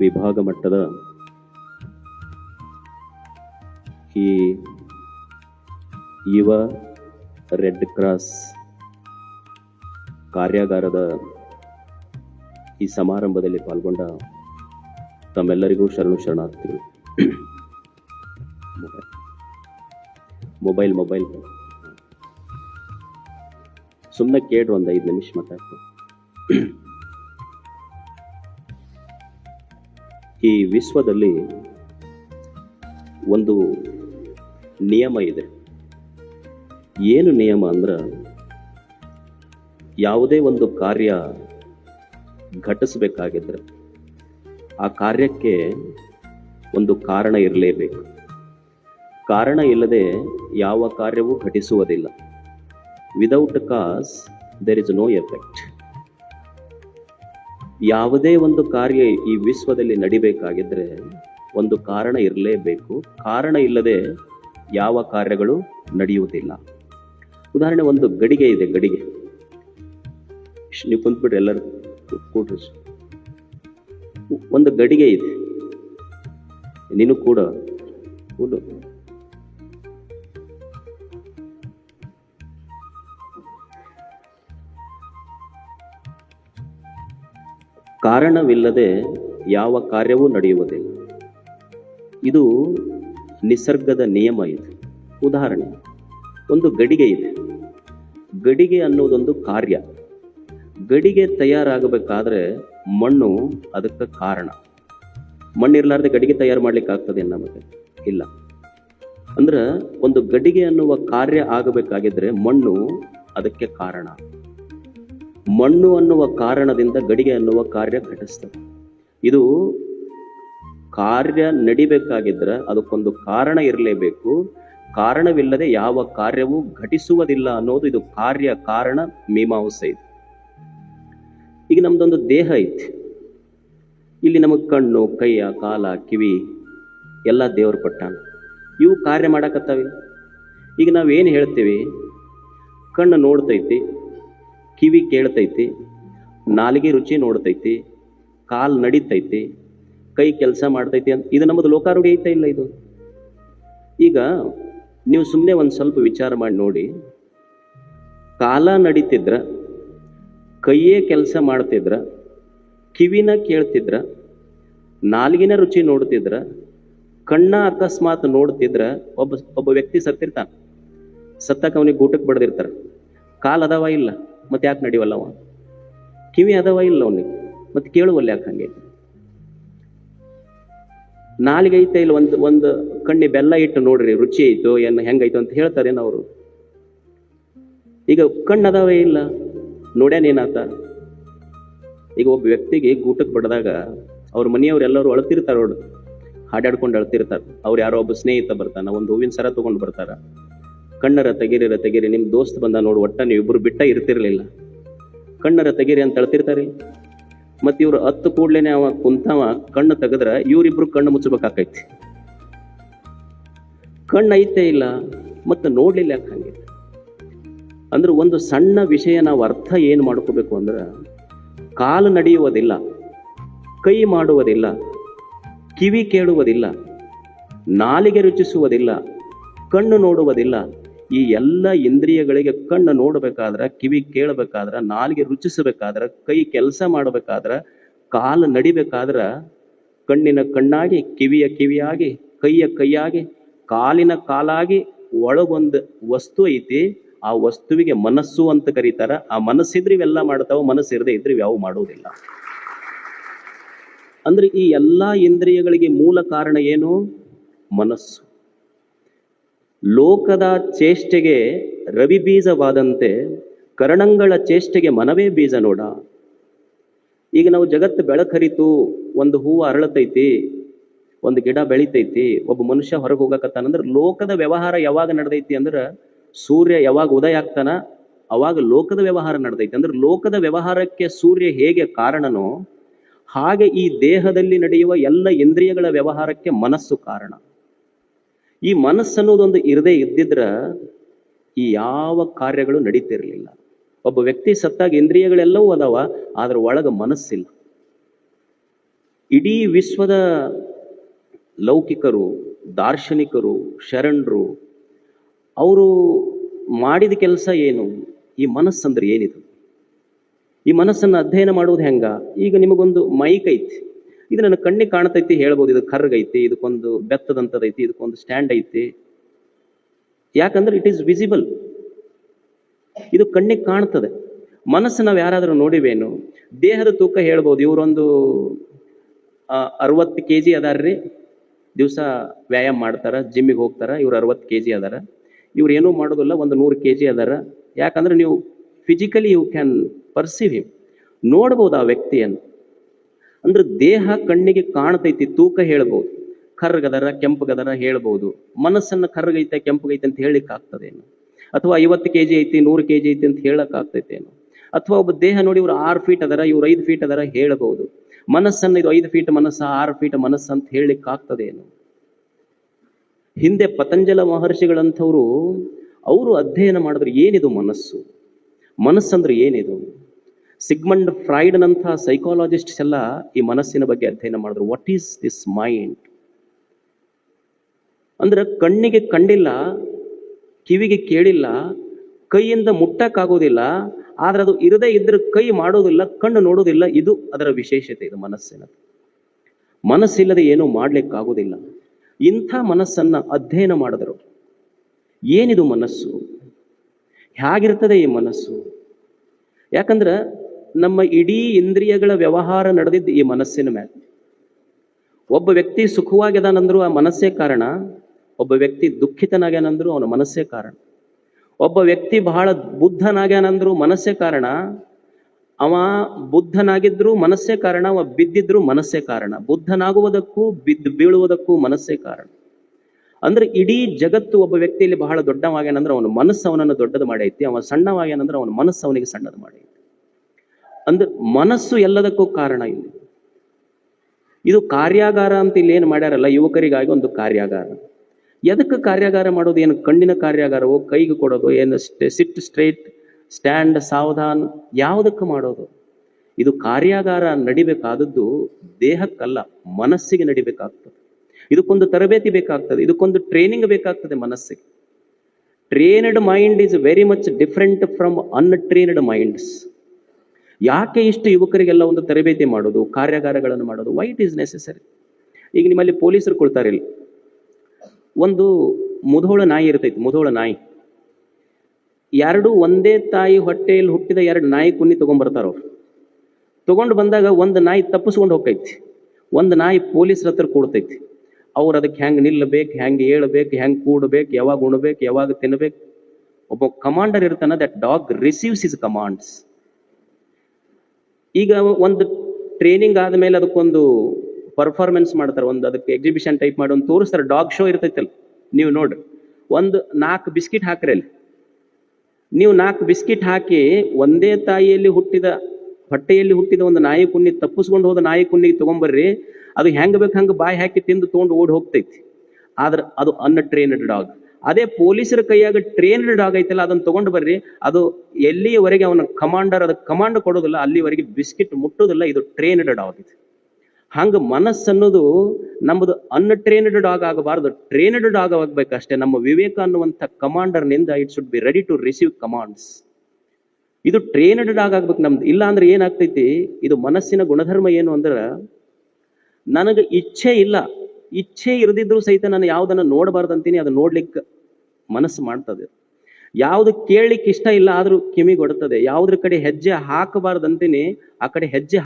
ವಿಭಾಗ ಮಟ್ಟದ ಈ ಯುವ ರೆಡ್ ಕ್ರಾಸ್ ಕಾರ್ಯಾಗಾರದ ಈ ಸಮಾರಂಭದಲ್ಲಿ ಪಾಲ್ಗೊಂಡ ತಮ್ಮೆಲ್ಲರಿಗೂ ಶರಣು ಶರಣಾರ್ಥಿಗಳು. Mobile mobile. ಸುಮ್ಮನೆ ಕೇಳ್ರಿ ಒಂದು ಐದು ನಿಮಿಷ ಮಾತಾಡ್ತೀನಿ. ಈ ವಿಶ್ವದಲ್ಲಿ ಒಂದು ನಿಯಮ ಇದೆ. ಏನು ನಿಯಮ ಅಂದ್ರೆ ಯಾವುದೇ ಒಂದು ಕಾರ್ಯ ಘಟಿಸಬೇಕಾಗಿದ್ರೆ ಆ ಕಾರ್ಯಕ್ಕೆ ಒಂದು ಕಾರಣ ಇರಲೇಬೇಕು. ಕಾರಣ ಇಲ್ಲದೆ ಯಾವ ಕಾರ್ಯವೂ ಘಟಿಸುವುದಿಲ್ಲ. Without cause there is no effect ಯಾವುದೇ ಒಂದು ಕಾರ್ಯ ಈ ವಿಶ್ವದಲ್ಲಿ ನಡಿಬೇಕಾಗಿದ್ದರೆ ಒಂದು ಕಾರಣ ಇರಲೇಬೇಕು. ಕಾರಣ ಇಲ್ಲದೆ ಯಾವ ಕಾರ್ಯಗಳು ನಡೆಯುವುದಿಲ್ಲ. ಉದಾಹರಣೆ ಒಂದು ಗಡಿಗೆ ಇದೆ, ಗಡಿಗೆ. ನೀವು ಕುಂತ್ಬಿಟ್ರೆ ಎಲ್ಲರೂ ಕೂಡ ಒಂದು ಗಡಿಗೆ ಇದೆ. ನೀನು ಕೂಡು. ಕಾರಣವಿಲ್ಲದೆ ಯಾವ ಕಾರ್ಯವೂ ನಡೆಯುವುದಿಲ್ಲ. ಇದು ನಿಸರ್ಗದ ನಿಯಮ ಇದು. ಉದಾಹರಣೆ, ಒಂದು ಗಡಿಗೆ ಇದೆ. ಗಡಿಗೆ ಅನ್ನೋದೊಂದು ಕಾರ್ಯ. ಗಡಿಗೆ ತಯಾರಾಗಬೇಕಾದ್ರೆ ಮಣ್ಣು ಅದಕ್ಕೆ ಕಾರಣ. ಮಣ್ಣಿರಲಾರ್ದೆ ಗಡಿಗೆ ತಯಾರು ಮಾಡ್ಲಿಕ್ಕೆ ಆಗ್ತದೆ ನಮಗೆ? ಇಲ್ಲ. ಅಂದ್ರೆ ಒಂದು ಗಡಿಗೆ ಅನ್ನುವ ಕಾರ್ಯ ಆಗಬೇಕಾಗಿದ್ರೆ ಮಣ್ಣು ಅದಕ್ಕೆ ಕಾರಣ. ಮಣ್ಣು ಅನ್ನುವ ಕಾರಣದಿಂದ ಗಡಿಗೆ ಅನ್ನುವ ಕಾರ್ಯ ಘಟಿಸ್ತದೆ. ಇದು ಕಾರ್ಯ ನಡಿಬೇಕಾಗಿದ್ರೆ ಅದಕ್ಕೊಂದು ಕಾರಣ ಇರಲೇಬೇಕು. ಕಾರಣವಿಲ್ಲದೆ ಯಾವ ಕಾರ್ಯವೂ ಘಟಿಸುವುದಿಲ್ಲ ಅನ್ನೋದು ಇದು ಕಾರ್ಯ ಕಾರಣ ಮೀಮಾಂಸೆ ಇದೆ. ಈಗ ನಮ್ದೊಂದು ದೇಹ ಐತಿ. ಇಲ್ಲಿ ನಮಗೆ ಕಣ್ಣು ಕೈಯ ಕಾಲ, ಕಿವಿ ಎಲ್ಲ ದೇವರು ಕೊಟ್ಟಾನ ಇವು ಕಾರ್ಯ ಮಾಡಕತ್ತಾವೆ ಈಗ ನಾವೇನು ಹೇಳ್ತೀವಿ? ಕಣ್ಣು ನೋಡ್ತೈತಿ ಕಿವಿ ಕೇಳ್ತೈತಿ, ನಾಲಿಗೆ ರುಚಿ ನೋಡ್ತೈತಿ, ಕಾಲು ನಡಿತೈತಿ, ಕೈ ಕೆಲಸ ಮಾಡ್ತೈತಿ ಅಂತ. ಇದು ನಮ್ಮದು ಲೋಕಾರೋಗ್ಯ ಐತ ಇಲ್ಲ ಇದು. ಈಗ ನೀವು ಸುಮ್ಮನೆ ಒಂದು ಸ್ವಲ್ಪ ವಿಚಾರ ಮಾಡಿ ನೋಡಿ. ಕಾಲ ನಡೀತಿದ್ರ, ಕೈಯೇ ಕೆಲಸ ಮಾಡ್ತಿದ್ರ, ಕಿವಿನ ಕೇಳ್ತಿದ್ರ, ನಾಲ್ಗಿನ ರುಚಿ ನೋಡ್ತಿದ್ರ, ಕಣ್ಣ ಅಕಸ್ಮಾತ್ ನೋಡ್ತಿದ್ರ, ಒಬ್ಬ ಒಬ್ಬ ವ್ಯಕ್ತಿ ಸತ್ತಿರ್ತಾನ. ಸತ್ತಾಕ ಅವನಿಗೆ ಊಟಕ್ಕೆ ಬಡ್ದಿರ್ತಾರ. ಕಾಲ್ ಅದಾವ ಇಲ್ಲ? ಮತ್ತೆ ಯಾಕೆ ನಡಿವಲ್ಲ ಅವ ಕಿವಿ ಅದವ ಇಲ್ಲ ಅವನಿಗೆ? ಮತ್ತೆ ಕೇಳುವಲ್ಲ ಯಾಕೆ ಹಂಗೆ? ನಾಲಿಗೆ ಐತೆ ಇಲ್ಲ ಒಂದು ಒಂದು ಕಣ್ಣಿ ಬೆಲ್ಲ ಇಟ್ಟು ನೋಡ್ರಿ, ರುಚಿ ಐತೋ, ಏನು ಹೆಂಗೈತು ಅಂತ ಹೇಳ್ತಾರೇನು ಅವರು. ಈಗ ಕಣ್ಣು ಅದಾವೇ ಇಲ್ಲ? ನೋಡ್ಯಾನೇನಾತ ಈಗ ಒಬ್ಬ ವ್ಯಕ್ತಿಗೆ ಗೂಟಕ್ಕೆ ಬಡ್ದಾಗ ಅವ್ರ ಮನೆಯವ್ರೆಲ್ಲರೂ ಅಳತಿರ್ತಾರ ನೋಡು. ಹಾಡಾಡ್ಕೊಂಡು ಅಳ್ತಿರ್ತಾರ. ಅವ್ರು ಯಾರೋ ಒಬ್ಬ ಸ್ನೇಹಿತ ಬರ್ತಾನ, ಒಂದು ಹೂವಿನ ಸರ ತಗೊಂಡು ಬರ್ತಾರ. ಕಣ್ಣರ ತೆಗಿರಿರ ತೆಗಿರಿ ನಿಮ್ಮ ದೋಸ್ತ್ ಬಂದ ನೋಡು, ಒಟ್ಟ ನೀವು ಇಬ್ರು ಬಿಟ್ಟ ಇರ್ತಿರ್ಲಿಲ್ಲ. ಕಣ್ಣರ ತೆಗಿರಿ ಅಂತ ಹೇಳ್ತಿರ್ತಾರೆ. ಮತ್ತು ಇವ್ರು ಹತ್ತು ಕೂಡ್ಲೇನೆ ಅವ ಕುಂತವ, ಕಣ್ಣು ತೆಗೆದ್ರ ಇವ್ರಿಬ್ರು ಕಣ್ಣು ಮುಚ್ಚಬೇಕಾಕೈತಿ ಕಣ್ಣು ಐತೆ ಇಲ್ಲ ಮತ್ತು ನೋಡ್ಲಿಲ್ಲ ಯಾಕೆ ಹಂಗೆ? ಅಂದ್ರೆ ಒಂದು ಸಣ್ಣ ವಿಷಯ ನಾವು ಅರ್ಥ ಏನು ಮಾಡ್ಕೋಬೇಕು ಅಂದ್ರೆ, ಕಾಲು ನಡೆಯುವುದಿಲ್ಲ, ಕೈ ಮಾಡುವುದಿಲ್ಲ, ಕಿವಿ ಕೇಳುವುದಿಲ್ಲ, ನಾಲಿಗೆ ರುಚಿಸುವುದಿಲ್ಲ, ಕಣ್ಣು ನೋಡುವುದಿಲ್ಲ ಈ ಎಲ್ಲ ಇಂದ್ರಿಯಗಳಿಗೆ ಕಣ್ಣು ನೋಡಬೇಕಾದ್ರೆ, ಕಿವಿ ಕೇಳಬೇಕಾದ್ರೆ, ನಾಲಿಗೆ ರುಚಿಸಬೇಕಾದ್ರೆ, ಕೈ ಕೆಲಸ ಮಾಡಬೇಕಾದ್ರೆ, ಕಾಲು ನಡಿಬೇಕಾದ್ರ ಕಣ್ಣಿನ ಕಣ್ಣಾಗಿ, ಕಿವಿಯ ಕಿವಿಯಾಗಿ, ಕೈಯ ಕೈಯಾಗಿ, ಕಾಲಿನ ಕಾಲಾಗಿ ಒಳಗೊಂದು ವಸ್ತು ಐತಿ. ಆ ವಸ್ತುವಿಗೆ ಮನಸ್ಸು ಅಂತ ಕರೀತಾರ. ಆ ಮನಸ್ಸಿದ್ರೆ ಇವೆಲ್ಲ ಮಾಡ್ತಾವ ಮನಸ್ಸು ಇರದೆ ಇದ್ರೆ ಯಾವ ಮಾಡುವುದಿಲ್ಲ ಅಂದ್ರೆ ಈ ಎಲ್ಲಾ ಇಂದ್ರಿಯಗಳಿಗೆ ಮೂಲ ಕಾರಣ ಏನು? ಮನಸ್ಸು. ಲೋಕದ ಚೇಷ್ಟೆಗೆ ರವಿ ಬೀಜವಾದಂತೆ ಕರಣಂಗಳ ಚೇಷ್ಟೆಗೆ ಮನವೇ ಬೀಜ ನೋಡ. ಈಗ ನಾವು ಜಗತ್ತು ಬೆಳಕರಿತು, ಒಂದು ಹೂವು ಅರಳತೈತಿ, ಒಂದು ಗಿಡ ಬೆಳಿತೈತಿ, ಒಬ್ಬ ಮನುಷ್ಯ ಹೊರಗೆ ಹೋಗಕತ್ತಾನಂದ್ರೆ ಲೋಕದ ವ್ಯವಹಾರ ಯಾವಾಗ ನಡೆದೈತಿ ಅಂದ್ರೆ ಸೂರ್ಯ ಯಾವಾಗ ಉದಯ ಆಗ್ತಾನ, ಅವಾಗ ಲೋಕದ ವ್ಯವಹಾರ ನಡೆದೈತಿ. ಅಂದ್ರೆ ಲೋಕದ ವ್ಯವಹಾರಕ್ಕೆ ಸೂರ್ಯ ಹೇಗೆ ಕಾರಣನೋ, ಹಾಗೆ ಈ ದೇಹದಲ್ಲಿ ನಡೆಯುವ ಎಲ್ಲ ಇಂದ್ರಿಯಗಳ ವ್ಯವಹಾರಕ್ಕೆ ಮನಸ್ಸು ಕಾರಣ. ಈ ಮನಸ್ಸನ್ನೋದೊಂದು ಇರದೇ ಇದ್ದಿದ್ರ ಈ ಯಾವ ಕಾರ್ಯಗಳು ನಡೀತಿರ್ಲಿಲ್ಲ. ಒಬ್ಬ ವ್ಯಕ್ತಿ ಸತ್ತಾಗ ಇಂದ್ರಿಯಗಳೆಲ್ಲವೂ ಅದಾವ, ಆದ್ರ ಒಳಗ ಮನಸ್ಸಿಲ್ಲ. ಇಡೀ ವಿಶ್ವದ ಲೌಕಿಕರು, ದಾರ್ಶನಿಕರು, ಶರಣರು, ಅವರು ಮಾಡಿದ ಕೆಲಸ ಏನು? ಈ ಮನಸ್ಸಂದ್ರೆ ಏನಿದು? ಈ ಮನಸ್ಸನ್ನು ಅಧ್ಯಯನ ಮಾಡುವುದು ಹೆಂಗ? ಈಗ ನಿಮಗೊಂದು ಮೈಕ್ ಐತಿ. ಇದು ನನ್ನ ಕಣ್ಣಿಗೆ ಕಾಣ್ತೈತಿ ಹೇಳ್ಬೋದು. ಇದು ಕರ್ಗೈತಿ ಇದಕ್ಕೊಂದು ಬೆತ್ತದಂತದೈತಿ ಇದಕ್ಕೊಂದು ಸ್ಟ್ಯಾಂಡ್ ಐತಿ. ಯಾಕಂದ್ರೆ ಇಟ್ ಈಸ್ ವಿಸಿಬಲ್ ಇದು ಕಣ್ಣಿಗೆ ಕಾಣ್ತದೆ. ಮನಸ್ಸು ನಾವು ಯಾರಾದರೂ ನೋಡಿವೇನು? ದೇಹದ ತೂಕ ಹೇಳ್ಬೋದು. ಇವರೊಂದು ಅರವತ್ತು ಕೆ ಜಿ ಅದಾರ್ರಿ. ದಿವಸ ವ್ಯಾಯಾಮ ಮಾಡ್ತಾರ ಜಿಮ್ಮಿಗೆ ಹೋಗ್ತಾರ, ಇವ್ರು ಅರವತ್ತು ಕೆ ಜಿ ಅದಾರ. ಇವ್ರು ಏನೂ ಮಾಡೋದಿಲ್ಲ, ಒಂದು ನೂರು ಕೆ ಜಿ ಅದಾರ. ಯಾಕಂದ್ರೆ ನೀವು physically you can perceive him ನೋಡ್ಬೋದು ಆ ವ್ಯಕ್ತಿಯನ್ನು. ಅಂದ್ರೆ ದೇಹ ಕಣ್ಣಿಗೆ ಕಾಣ್ತೈತಿ, ತೂಕ ಹೇಳ್ಬೋದು. ಕರ್ಗದರ, ಕೆಂಪಗದರ ಹೇಳ್ಬೋದು. ಮನಸ್ಸನ್ನು ಕರ್ಗೈತೆ, ಕೆಂಪಗೈತೆ ಅಂತ ಹೇಳಿಕ್ ಆಗ್ತದೇನು ಅಥವಾ ಐವತ್ತು ಕೆ ಜಿ ಐತಿ, ನೂರು ಕೆ ಜಿ ಐತಿ ಅಂತ ಹೇಳಕ್ ಅಥವಾ ಒಬ್ಬ ದೇಹ ನೋಡಿ ಇವ್ರು ಆರು ಫೀಟ್ ಅದರ, ಇವ್ರು ಐದು ಫೀಟ್ ಅದರ ಹೇಳಬಹುದು ಮನಸ್ಸನ್ನು ಇದು ಐದು ಫೀಟ್ ಮನಸ್ಸ, ಆರು ಫೀಟ್ ಮನಸ್ಸು ಅಂತ ಹೇಳಲಿಕ್ಕೆ ಆಗ್ತದೇನು ಹಿಂದೆ ಪತಂಜಲ ಮಹರ್ಷಿಗಳಂಥವ್ರು, ಅವರು ಅಧ್ಯಯನ ಮಾಡಿದ್ರೆ ಏನಿದು ಮನಸ್ಸು? ಮನಸ್ಸಂದ್ರೆ ಏನಿದು? ಸಿಗ್ಮಂಡ್ ಫ್ರೈಡ್ನಂಥ ಸೈಕಾಲಜಿಸ್ಟ್ಸ್ ಎಲ್ಲ ಈ ಮನಸ್ಸಿನ ಬಗ್ಗೆ ಅಧ್ಯಯನ ಮಾಡಿದ್ರು. ವಾಟ್ ಈಸ್ ದಿಸ್ ಮೈಂಡ್ ಅಂದ್ರೆ ಕಣ್ಣಿಗೆ ಕಂಡಿಲ್ಲ, ಕಿವಿಗೆ ಕೇಳಿಲ್ಲ, ಕೈಯಿಂದ ಮುಟ್ಟಕ್ಕಾಗೋದಿಲ್ಲ, ಆದ್ರೆ ಅದು ಇರದೇ ಇದ್ರೆ ಕೈ ಮಾಡೋದಿಲ್ಲ, ಕಣ್ಣು ನೋಡೋದಿಲ್ಲ, ಇದು ಅದರ ವಿಶೇಷತೆ, ಇದು ಮನಸ್ಸಿನ ಮನಸ್ಸಿಲ್ಲದೆ ಏನೂ ಮಾಡ್ಲಿಕ್ಕಾಗೋದಿಲ್ಲ. ಇಂಥ ಮನಸ್ಸನ್ನ ಅಧ್ಯಯನ ಮಾಡಿದ್ರು. ಏನಿದು ಮನಸ್ಸು? ಹೇಗಿರ್ತದೆ ಈ ಮನಸ್ಸು? ಯಾಕಂದ್ರೆ ನಮ್ಮ ಇಡೀ ಇಂದ್ರಿಯಗಳ ವ್ಯವಹಾರ ನಡೆದಿದ್ದು ಈ ಮನಸ್ಸಿನ ಮೇಲೆ ಒಬ್ಬ ವ್ಯಕ್ತಿ ಸುಖವಾಗಿದಾನಂದ್ರು ಆ ಮನಸ್ಸೇ ಕಾರಣ, ಒಬ್ಬ ವ್ಯಕ್ತಿ ದುಃಖಿತನಾಗ್ಯಾನಂದ್ರು ಅವನ ಮನಸ್ಸೇ ಕಾರಣ. ಒಬ್ಬ ವ್ಯಕ್ತಿ ಬಹಳ ಬುದ್ಧನಾಗ್ಯಾನಂದ್ರು ಮನಸ್ಸೇ ಕಾರಣ, ಅವ ಬುದ್ಧನಾಗಿದ್ರು ಮನಸ್ಸೇ ಕಾರಣ, ಅವ ಬಿದ್ದಿದ್ರು ಮನಸ್ಸೇ ಕಾರಣ. ಬುದ್ಧನಾಗುವುದಕ್ಕೂ, ಬಿದ್ದು ಬೀಳುವುದಕ್ಕೂ ಮನಸ್ಸೇ ಕಾರಣ. ಅಂದ್ರೆ ಇಡೀ ಜಗತ್ತು ಒಬ್ಬ ವ್ಯಕ್ತಿಯಲ್ಲಿ ಬಹಳ ದೊಡ್ಡವಾಗ್ಯಾನಂದ್ರೆ ಅವನ ಮನಸ್ಸು ಅವನನ್ನು ದೊಡ್ಡದು ಮಾಡೈತಿ, ಅವ ಸಣ್ಣವಾಗ್ಯಾನಂದ್ರೆ ಅವನ ಮನಸ್ಸು ಅವನಿಗೆ ಸಣ್ಣದು ಮಾಡೈತಿ. ಅಂದ್ರೆ ಮನಸ್ಸು ಎಲ್ಲದಕ್ಕೂ ಕಾರಣ ಇಲ್ಲಿ. ಇದು ಕಾರ್ಯಾಗಾರ ಅಂತ ಇಲ್ಲಿ ಏನು ಮಾಡ್ಯಾರಲ್ಲ, ಯುವಕರಿಗಾಗಿ ಒಂದು ಕಾರ್ಯಾಗಾರ. ಎದಕ್ಕೆ ಕಾರ್ಯಾಗಾರ ಮಾಡೋದು, ಏನು ಕಣ್ಣಿನ ಕಾರ್ಯಾಗಾರವೋ, ಕೈಗೆ ಕೊಡೋದು, ಏನು ಸಿಟ್ ಸ್ಟ್ರೇಟ್, ಸ್ಟ್ಯಾಂಡ್, ಸಾವಧಾನ್, ಯಾವುದಕ್ಕೆ ಮಾಡೋದು? ಇದು ಕಾರ್ಯಾಗಾರ ನಡಿಬೇಕಾದದ್ದು ದೇಹಕ್ಕಲ್ಲ, ಮನಸ್ಸಿಗೆ ನಡಿಬೇಕಾಗ್ತದೆ. ಇದಕ್ಕೊಂದು ತರಬೇತಿ ಬೇಕಾಗ್ತದೆ, ಇದಕ್ಕೊಂದು ಟ್ರೈನಿಂಗ್ ಬೇಕಾಗ್ತದೆ ಮನಸ್ಸಿಗೆ. Trained mind is very much different from untrained minds ಯಾಕೆ ಇಷ್ಟು ಯುವಕರಿಗೆಲ್ಲ ಒಂದು ತರಬೇತಿ ಮಾಡೋದು, ಕಾರ್ಯಾಗಾರಗಳನ್ನು ಮಾಡೋದು? ವೈ ಇಟ್ ಈಸ್ ನೆಸೆಸರಿ ಈಗ ನಿಮ್ಮಲ್ಲಿ ಪೊಲೀಸರು ಕೊಡ್ತಾರೆ ಇಲ್ಲಿ. ಒಂದು ಮುಧೋಳ ನಾಯಿ ಇರ್ತೈತಿ, ಮುಧೋಳ ನಾಯಿ. ಎರಡು ಒಂದೇ ತಾಯಿ ಹೊಟ್ಟೆಯಲ್ಲಿ ಹುಟ್ಟಿದ ಎರಡು ನಾಯಿ ಕುನ್ನಿ ತಗೊಂಡ್ಬರ್ತಾರ ಅವ್ರು. ತಗೊಂಡು ಬಂದಾಗ ಒಂದು ನಾಯಿ ತಪ್ಪಿಸ್ಕೊಂಡು ಹೋಗ್ತೈತಿ. ಒಂದು ನಾಯಿ ಪೊಲೀಸರ ಹತ್ರ ಕೂಡ್ತೈತಿ. ಅವ್ರು ಅದಕ್ಕೆ ಹೆಂಗೆ ನಿಲ್ಲಬೇಕು ಹೆಂಗೆ ಏಳ್ಬೇಕು ಹೆಂಗೆ ಕೂಡಬೇಕು, ಯಾವಾಗ ಉಣ್ಬೇಕು, ಯಾವಾಗ ತಿನ್ಬೇಕು. ಒಬ್ಬ ಕಮಾಂಡರ್ ಇರ್ತಾನ that dog receives is commands ಈಗ ಒಂದು ಟ್ರೈನಿಂಗ್ ಆದಮೇಲೆ ಅದಕ್ಕೊಂದು ಪರ್ಫಾರ್ಮೆನ್ಸ್ ಮಾಡ್ತಾರೆ. ಒಂದು ಅದಕ್ಕೆ ಎಕ್ಸಿಬಿಷನ್ ಟೈಪ್ ಮಾಡಿ ಒಂದು ತೋರಿಸ್ತಾರೆ. ಡಾಗ್ ಶೋ ಇರ್ತೈತಲ್ಲ, ನೀವು ನೋಡ್ರಿ. ಒಂದು ನಾಲ್ಕು ಬಿಸ್ಕಿಟ್ ಹಾಕ್ರಿ ಅಲ್ಲಿ. ನೀವು ನಾಲ್ಕು ಬಿಸ್ಕಿಟ್ ಹಾಕಿ ಒಂದೇ ತಾಯಿಯಲ್ಲಿ ಹುಟ್ಟಿದ, ಹೊಟ್ಟೆಯಲ್ಲಿ ಹುಟ್ಟಿದ ಒಂದು ನಾಯಿ ಕುಣ್ಣಿ ತಪ್ಪಿಸ್ಕೊಂಡು ಹೋದ ನಾಯಿ ಕುಣ್ಣಿಗೆ ತಗೊಂಬರ್ರಿ. ಅದು ಹೆಂಗ್ ಬೇಕು ಹಂಗೆ ಬಾಯಿ ಹಾಕಿ ತಿಂದು ತೊಗೊಂಡು ಓಡಿ ಹೋಗ್ತೈತಿ. ಆದ್ರೆ ಅದು ಅನ್ಟ್ರೈನ್ಡ್ ಡಾಗ್ ಅದೇ ಪೊಲೀಸರ ಕೈಯಾಗ ಟ್ರೈನ್ಡ್ ಡಾಗ್ ಐತಲ್ಲ ಅದನ್ನ ತಗೊಂಡು ಬರ್ರಿ. ಅದು ಎಲ್ಲಿಯವರೆಗೆ ಅವನ ಕಮಾಂಡರ್ ಅದಕ್ಕೆ ಕಮಾಂಡ್ ಕೊಡೋದಿಲ್ಲ, ಅಲ್ಲಿವರೆಗೆ ಬಿಸ್ಕಿಟ್ ಮುಟ್ಟೋದಿಲ್ಲ, ಇದು ಟ್ರೈನ್ಡ್ ಡಾಗ್ ಇದು ಹಂಗ ಮನಸ್ಸನ್ನೋದು ನಮ್ಮದು ಅನ್ಟ್ರೈನ್ಡ್ ಡಾಗ್ ಆಗಬಾರ್ದು. ಟ್ರೈನ್ಡ್ ಡಾಗ್ ಆಗ್ಬೇಕಷ್ಟೇ. ನಮ್ಮ ವಿವೇಕ ಅನ್ನುವಂಥ ಕಮಾಂಡರ್ನಿಂದ it should be ready to receive commands ಇದು ಟ್ರೈನ್ಡ್ ಡಾಗ್ ಆಗ್ಬೇಕು ನಮ್ದು. ಇಲ್ಲ ಅಂದ್ರೆ ಏನಾಗ್ತೈತಿ, ಇದು ಮನಸ್ಸಿನ ಗುಣಧರ್ಮ ಏನು ಅಂದ್ರೆ, ನನಗೆ ಇಚ್ಛೆ ಇಲ್ಲ ಇಚ್ಛೆ ಇರದಿದ್ರು ಸಹಿತ ನಾನು ಯಾವ್ದನ್ನ ನೋಡಬಾರ್ದಂತೀನಿ ಅದು ನೋಡ್ಲಿಕ್ಕೆ ಮನಸ್ಸು ಮಾಡ್ತದೆ. ಯಾವ್ದು ಕೇಳಲಿಕ್ಕೆ ಇಷ್ಟ ಇಲ್ಲ ಆದ್ರೂ ಕಿವಿಗೊಡ್ತದೆ. ಯಾವ್ದ್ರ ಕಡೆ ಹೆಜ್ಜೆ ಹಾಕಬಾರ್ದಂತೀನಿ ಆ ಕಡೆ ಹೆಜ್ಜೆ